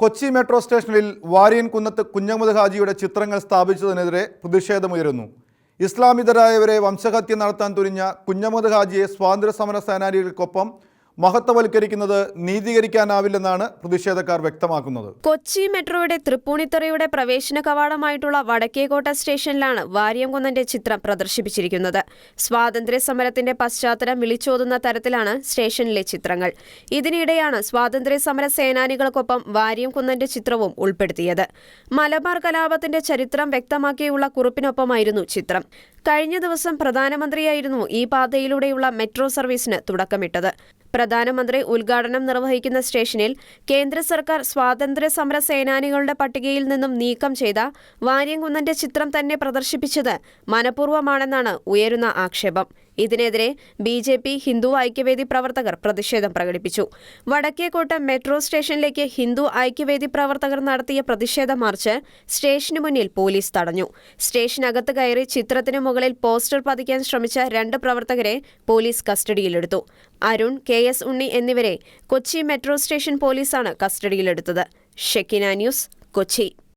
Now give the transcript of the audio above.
Kochi metro സ്റ്റേഷനിൽ വാര്യൻ കുന്നത്ത് കുഞ്ഞഹമ്മദ് ഹാജിയുടെ ചിത്രങ്ങൾ സ്ഥാപിച്ചതിനെതിരെ പ്രതിഷേധമുയരുന്നു. ഇസ്ലാമിതരായവരെ വംശഹത്യ നടത്താൻ തുനിഞ്ഞ കുഞ്ഞമ്മദ് ഹാജിയെ സ്വാതന്ത്ര്യ സമര സേനാനികൾക്കൊപ്പം മഹത്വവൽക്കരിക്കുന്നത് നീതീകരിക്കാനാവില്ലെന്നാണ് പ്രതിഷേധക്കാർ വ്യക്തമാക്കുന്നത്. കൊച്ചി മെട്രോയുടെ തൃപ്പൂണിത്തുറയുടെ പ്രവേശന കവാടമായിട്ടുള്ള വടക്കേക്കോട്ട സ്റ്റേഷനിലാണ് വാര്യംകുന്നന്റെ ചിത്രം പ്രദർശിപ്പിച്ചിരിക്കുന്നത്. സ്വാതന്ത്ര്യ സമരത്തിന്റെ പശ്ചാത്തലം വിളിച്ചോതുന്ന തരത്തിലാണ് സ്റ്റേഷനിലെ ചിത്രങ്ങൾ. ഇതിനിടെയാണ് സ്വാതന്ത്ര്യ സമര സേനാനികൾക്കൊപ്പം വാര്യംകുന്നന്റെ ചിത്രവും ഉൾപ്പെടുത്തിയത്. മലബാർ കലാപത്തിന്റെ ചരിത്രം വ്യക്തമാക്കിയുള്ള കുറിപ്പിനൊപ്പമായിരുന്നു ചിത്രം. കഴിഞ്ഞ ദിവസം പ്രധാനമന്ത്രിയായിരുന്നു ഈ പാതയിലൂടെയുള്ള മെട്രോ സർവീസിന് തുടക്കമിട്ടത്. പ്രധാനമന്ത്രി ഉദ്ഘാടനം നിർവഹിക്കുന്ന സ്റ്റേഷനിൽ കേന്ദ്ര സർക്കാർ സ്വാതന്ത്ര്യ സമര സേനാനികളുടെ പട്ടികയിൽ നിന്നും നീക്കം ചെയ്ത വാര്യംകുന്നന്റെ ചിത്രം തന്നെ പ്രദർശിപ്പിച്ചത് മനഃപൂർവമാണെന്നാണ് ഉയരുന്ന ആക്ഷേപം. ഇതിനെതിരെ B J P Hindu Aikya പ്രവർത്തകർ പ്രതിഷേധം പ്രകടിപ്പിച്ചു. വടക്കേക്കോട്ട മെട്രോ സ്റ്റേഷനിലേക്ക് ഹിന്ദു ഐക്യവേദി പ്രവർത്തകർ നടത്തിയ പ്രതിഷേധ മാർച്ച് സ്റ്റേഷന് മുന്നിൽ പോലീസ് തടഞ്ഞു. സ്റ്റേഷനകത്ത് കയറി ചിത്രത്തിന് മുകളിൽ പോസ്റ്റർ പതിക്കാൻ ശ്രമിച്ച രണ്ട് പ്രവർത്തകരെ പോലീസ് കസ്റ്റഡിയിലെടുത്തു. അരുൺ കെ എസ് ഉണ്ണി എന്നിവരെ കൊച്ചി മെട്രോ സ്റ്റേഷൻ പോലീസാണ് കസ്റ്റഡിയിലെടുത്തത്. ഷെക്കിന ന്യൂസ് കൊച്ചി.